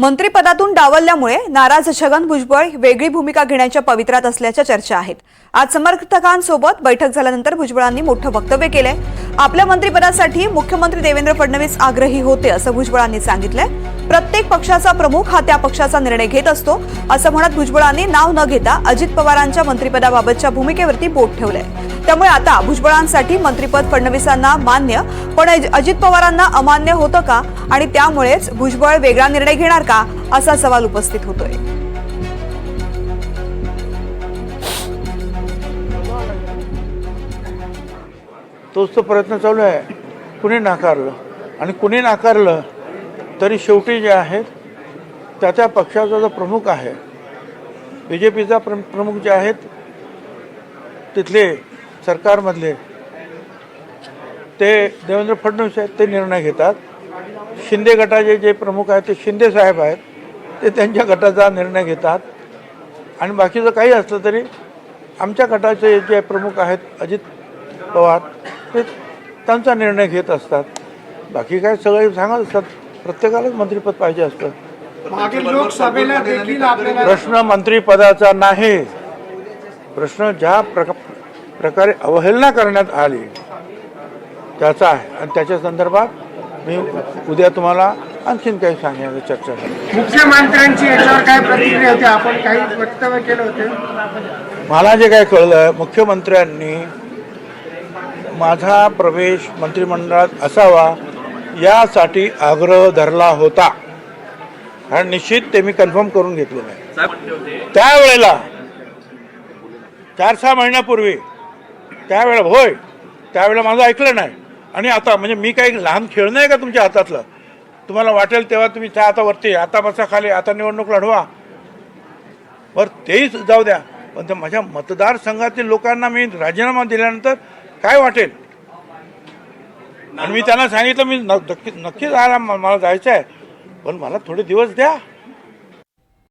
मंत्रिपदातून डावलल्यामुळे नाराज छगन भुजबळ वेगळी भूमिका घेण्याच्या पवित्रात असल्याच्या चर्चा आहेत. आज समर्थकांसोबत बैठक झाल्यानंतर भुजबळांनी मोठं वक्तव्य केलंय. आपल्या मंत्रिपदासाठी मुख्यमंत्री देवेंद्र फडणवीस आग्रही होते असं भुजबळांनी सांगितलंय. प्रत्येक पक्षाचा प्रमुख हा त्या पक्षाचा निर्णय घेत असतो असं म्हणत भुजबळांनी नाव न घेता अजित पवारांच्या मंत्रिपदाबाबतच्या भूमिकेवरती बोट ठेवलंय. त्यामुळे आता भुजबळांसाठी मंत्रिपद फडणवीसांना मान्य. पण अज- अजित पवारांना अमान्य होतं का? आणि त्यामुळेच भुजबळ वेगळा निर्णय घेणार का? असा सवाल उपस्थित होतोय. तोच तो प्रयत्न चालू आहे. कुणी नाकारलं? आणि कुणी नाकारलं तरी शेवटी जे आहेत त्या त्या पक्षाचा जो प्रमुख आहे बी जे पीचा प्र प्रमुख जे आहेत तिथले सरकारमधले ते देवेंद्र फडणवीस आहेत ते निर्णय घेतात. शिंदे गटाचे जे प्रमुख आहेत ते शिंदे साहेब आहेत ते त्यांच्या गटाचा निर्णय घेतात. आणि बाकीचं काही असलं तरी आमच्या गटाचे जे प्रमुख आहेत अजित पवार ते त्यांचा निर्णय घेत असतात. बाकी काय सगळे सांगत असतात. प्रत्येकालाच मंत्रिपद पाहिजे असतं. प्रश्न मंत्रिपदाचा नाही. प्रश्न ज्या प्रक प्रकारे अवहेलना करण्यात आली. त्याचा आहे. आणि त्याच्या संदर्भात मी उद्या तुम्हाला आणखीन काही सांगण्याची चर्चा करेन मुख्यमंत्र्यांची याच्यावर काय प्रतिक्रिया होती? आपण काही वक्तव्य केलं होते. मला जे काय कळलं मुख्यमंत्र्यांनी माझा प्रवेश मंत्रिमंडळात असावा यासाठी आग्रह धरला होता. आणि निश्चित ते मी कन्फर्म करून घेतलेलं आहे त्यावेळेला चार सहा महिन्यापूर्वी त्यावेळेला होय त्यावेळेला माझं ऐकलं नाही. आणि आता म्हणजे मी काही लहान खेळणं आहे का तुमच्या हातातलं? तुम्हाला वाटेल तेव्हा तुम्ही त्या आता वरती आता बसा खाली आता निवडणूक लढवा. बरं तेही जाऊ द्या. पण त्या माझ्या मतदारसंघातील लोकांना मी राजीनामा दिल्यानंतर काय वाटेल? आणि मी त्यांना सांगितलं मी नक्की नक्की नक्कीच आला मला जायचं आहे पण मला थोडे दिवस द्या.